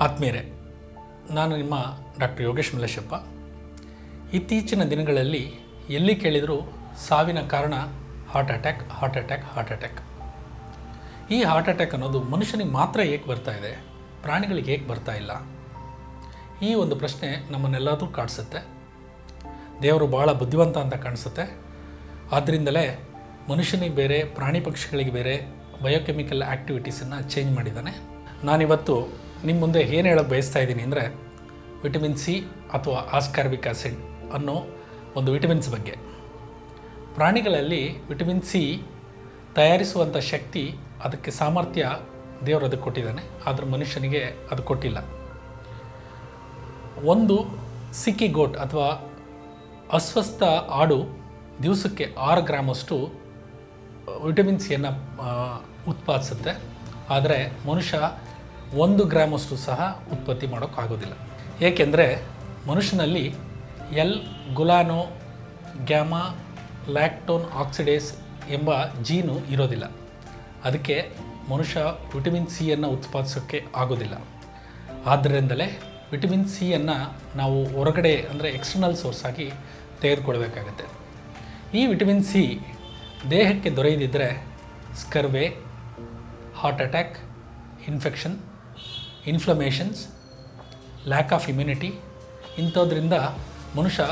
ಆತ್ಮೀಯರೇ, ನಾನು ನಿಮ್ಮ ಡಾಕ್ಟರ್ ಯೋಗೇಶ್ ಮಲ್ಲೇಶಪ್ಪ. ಇತ್ತೀಚಿನ ದಿನಗಳಲ್ಲಿ ಎಲ್ಲಿ ಕೇಳಿದರೂ ಸಾವಿನ ಕಾರಣ heart attack heart attack heart attack. ಈ ಹಾರ್ಟ್ ಅಟ್ಯಾಕ್ ಅನ್ನೋದು ಮನುಷ್ಯನಿಗೆ ಮಾತ್ರ ಏಕೆ ಬರ್ತಾ ಇದೆ, ಪ್ರಾಣಿಗಳಿಗೆ ಏಕೆ ಬರ್ತಾ ಇಲ್ಲ. ಈ ಒಂದು ಪ್ರಶ್ನೆ ನಮ್ಮನ್ನೆಲ್ಲಾದರೂ ಕಾಡಿಸುತ್ತೆ. ದೇವರು ಭಾಳ ಬುದ್ಧಿವಂತ ಅಂತ ಕಾಣಿಸುತ್ತೆ. ಆದ್ದರಿಂದಲೇ ಮನುಷ್ಯನಿಗೆ ಬೇರೆ, ಪ್ರಾಣಿ ಪಕ್ಷಿಗಳಿಗೆ ಬೇರೆ ಬಯೋಕೆಮಿಕಲ್ ಆ್ಯಕ್ಟಿವಿಟೀಸನ್ನು ಚೇಂಜ್ ಮಾಡಿದ್ದಾನೆ. ನಾನಿವತ್ತು ನಿಮ್ಮ ಮುಂದೆ ಏನು ಹೇಳೋಕ್ಕೆ ಬಯಸ್ತಾ ಇದ್ದೀನಿ ಅಂದರೆ ವಿಟಮಿನ್ ಸಿ ಅಥವಾ ಆಸ್ಕಾರ್ಬಿಕ್ ಆಸಿಡ್ ಅನ್ನೋ ಒಂದು ವಿಟಮಿನ್ಸ್ ಬಗ್ಗೆ. ಪ್ರಾಣಿಗಳಲ್ಲಿ ವಿಟಮಿನ್ ಸಿ ತಯಾರಿಸುವಂಥ ಶಕ್ತಿ ಅದಕ್ಕೆ ಸಾಮರ್ಥ್ಯ ದೇವರು ಅದಕ್ಕೆ ಕೊಟ್ಟಿದ್ದಾನೆ. ಆದರೆ ಮನುಷ್ಯನಿಗೆ ಅದು ಕೊಟ್ಟಿಲ್ಲ. ಒಂದು ಸಿಕ್ಕಿ ಗೋಟ್ ಅಥವಾ ಅಸ್ವಸ್ಥ ಆಡು ದಿವಸಕ್ಕೆ ಆರು ಗ್ರಾಮಷ್ಟು ವಿಟಮಿನ್ ಸಿಯನ್ನು ಉತ್ಪಾದಿಸುತ್ತೆ. ಆದರೆ ಮನುಷ್ಯ ಒಂದು ಗ್ರಾಮಷ್ಟು ಸಹ ಉತ್ಪತ್ತಿ ಮಾಡೋಕ್ಕಾಗೋದಿಲ್ಲ. ಏಕೆಂದರೆ ಮನುಷ್ಯನಲ್ಲಿ L gulono gamma lactone oxidase ಎಂಬ ಜೀನು ಇರೋದಿಲ್ಲ. ಅದಕ್ಕೆ ಮನುಷ್ಯ ವಿಟಮಿನ್ ಸಿಯನ್ನು ಉತ್ಪಾದಿಸೋಕ್ಕೆ ಆಗೋದಿಲ್ಲ. ಆದ್ದರಿಂದಲೇ ವಿಟಮಿನ್ ಸಿಯನ್ನು ನಾವು ಹೊರಗಡೆ ಅಂದರೆ ಎಕ್ಸ್ಟರ್ನಲ್ ಸೋರ್ಸ್ ಆಗಿ ತೆಗೆದುಕೊಳ್ಬೇಕಾಗತ್ತೆ. ಈ ವಿಟಮಿನ್ ಸಿ ದೇಹಕ್ಕೆ ದೊರೆಯದಿದ್ದರೆ scurvy heart attack infection inflammations lack of immunity ಇಂಥದ್ರಿಂದ ಮನುಷ್ಯ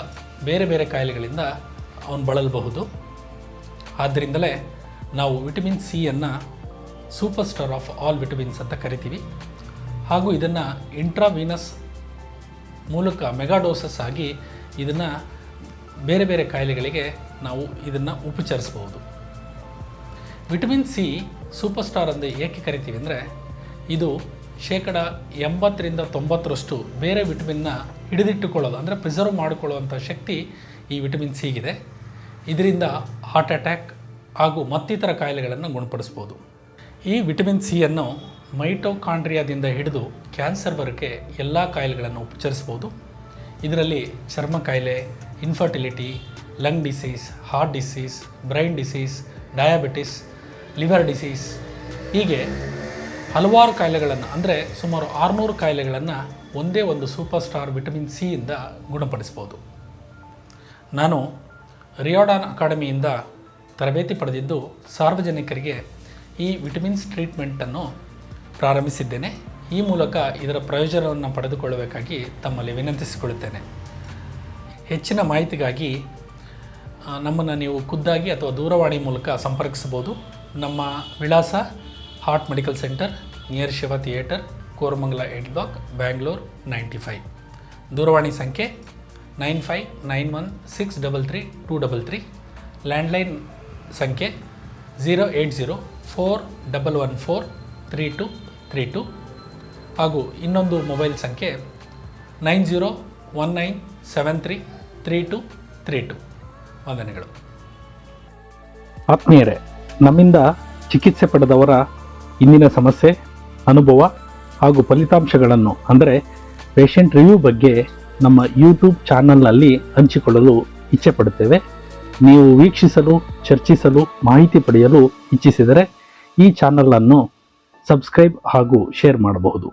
ಬೇರೆ ಬೇರೆ ಕಾಯಿಲೆಗಳಿಂದ ಅವನು ಬಳಲಬಹುದು. ಆದ್ದರಿಂದಲೇ ನಾವು vitamin ಸಿಯನ್ನು super star of all vitamins ಅಂತ ಕರಿತೀವಿ. ಹಾಗೂ ಇದನ್ನು ಇಂಟ್ರಾವೀನಸ್ ಮೂಲಕ ಮೆಗಾಡೋಸಸ್ ಆಗಿ ಇದನ್ನು ಬೇರೆ ಬೇರೆ ಕಾಯಿಲೆಗಳಿಗೆ ನಾವು ಇದನ್ನು ಉಪಚರಿಸ್ಬೋದು ವಿಟಮಿನ್ ಸಿ ಸೂಪರ್ ಸ್ಟಾರ್ ಎಂದು ಏಕೆ ಕರಿತೀವಿ ಅಂದರೆ, ಇದು ಶೇಕಡ ಎಂಬತ್ತರಿಂದ ತೊಂಬತ್ತರಷ್ಟು ಬೇರೆ ವಿಟಮಿನ್ನ ಹಿಡಿದಿಟ್ಟುಕೊಳ್ಳೋದು, ಅಂದರೆ ಪ್ರಿಸರ್ವ್ ಮಾಡಿಕೊಳ್ಳುವಂಥ ಶಕ್ತಿ ಈ ವಿಟಮಿನ್ ಸಿಗಿದೆ ಇದರಿಂದ ಹಾರ್ಟ್ ಅಟ್ಯಾಕ್ ಹಾಗೂ ಮತ್ತಿತರ ಕಾಯಿಲೆಗಳನ್ನು ಗುಣಪಡಿಸ್ಬೋದು. ಈ ವಿಟಮಿನ್ ಸಿಯನ್ನು ಮೈಟೋಕಾಂಡ್ರಿಯಾದಿಂದ ಹಿಡಿದು ಕ್ಯಾನ್ಸರ್ ಬರೋಕ್ಕೆ ಎಲ್ಲ ಕಾಯಿಲೆಗಳನ್ನು ಉಪಚರಿಸ್ಬೋದು. ಇದರಲ್ಲಿ ಚರ್ಮ ಕಾಯಿಲೆ infertility lung disease heart disease brain disease diabetes liver disease ಹೀಗೆ ಹಲವಾರು ಕಾಯಿಲೆಗಳನ್ನು, ಅಂದರೆ ಸುಮಾರು ಆರುನೂರು ಕಾಯಿಲೆಗಳನ್ನು ಒಂದೇ ಒಂದು ಸೂಪರ್ ಸ್ಟಾರ್ ವಿಟಮಿನ್ ಸಿಯಿಂದ ಗುಣಪಡಿಸ್ಬೋದು. ನಾನು ರಿಯೋಡಾನ್ ಅಕಾಡೆಮಿಯಿಂದ ತರಬೇತಿ ಪಡೆದಿದ್ದು ಸಾರ್ವಜನಿಕರಿಗೆ ಈ ವಿಟಮಿನ್ಸ್ ಟ್ರೀಟ್ಮೆಂಟನ್ನು ಪ್ರಾರಂಭಿಸಿದ್ದೇನೆ. ಈ ಮೂಲಕ ಇದರ ಪ್ರಯೋಜನವನ್ನು ಪಡೆದುಕೊಳ್ಳಬೇಕಾಗಿ ತಮ್ಮಲ್ಲಿ ವಿನಂತಿಸಿಕೊಳ್ಳುತ್ತೇನೆ. ಹೆಚ್ಚಿನ ಮಾಹಿತಿಗಾಗಿ ನಮ್ಮನ್ನು ನೀವು ಖುದ್ದಾಗಿ ಅಥವಾ ದೂರವಾಣಿ ಮೂಲಕ ಸಂಪರ್ಕಿಸಬಹುದು. ನಮ್ಮ ವಿಳಾಸ heart medical centre near Shiva theatre Koramangala eight block Bangalore ninety five ದೂರವಾಣಿ ಸಂಖ್ಯೆ nine five nine one six double three two double three landline ಸಂಖ್ಯೆ zero eight zero four double one four three two three two ಹಾಗೂ ಇನ್ನೊಂದು mobile ಸಂಖ್ಯೆ nine zero one nine seven three three two three two ವಂದನೆಗಳು. ಆತ್ಮೀಯರೇ, ನಮ್ಮಿಂದ ಚಿಕಿತ್ಸೆ ಪಡೆದವರ ಇಂದಿನ ಸಮಸ್ಯೆ, ಅನುಭವ ಹಾಗೂ ಫಲಿತಾಂಶಗಳನ್ನು, ಅಂದರೆ ಪೇಷಂಟ್ ರಿವ್ಯೂ ಬಗ್ಗೆ ನಮ್ಮ ಯೂಟ್ಯೂಬ್ ಚಾನಲ್ನಲ್ಲಿ ಹಂಚಿಕೊಳ್ಳಲು ಇಚ್ಛೆ ಪಡುತ್ತೇವೆ ನೀವು ವೀಕ್ಷಿಸಲು, ಚರ್ಚಿಸಲು, ಮಾಹಿತಿ ಪಡೆಯಲು ಇಚ್ಛಿಸಿದರೆ ಈ ಚಾನಲನ್ನು ಸಬ್ಸ್ಕ್ರೈಬ್ ಹಾಗೂ ಶೇರ್ ಮಾಡಬಹುದು.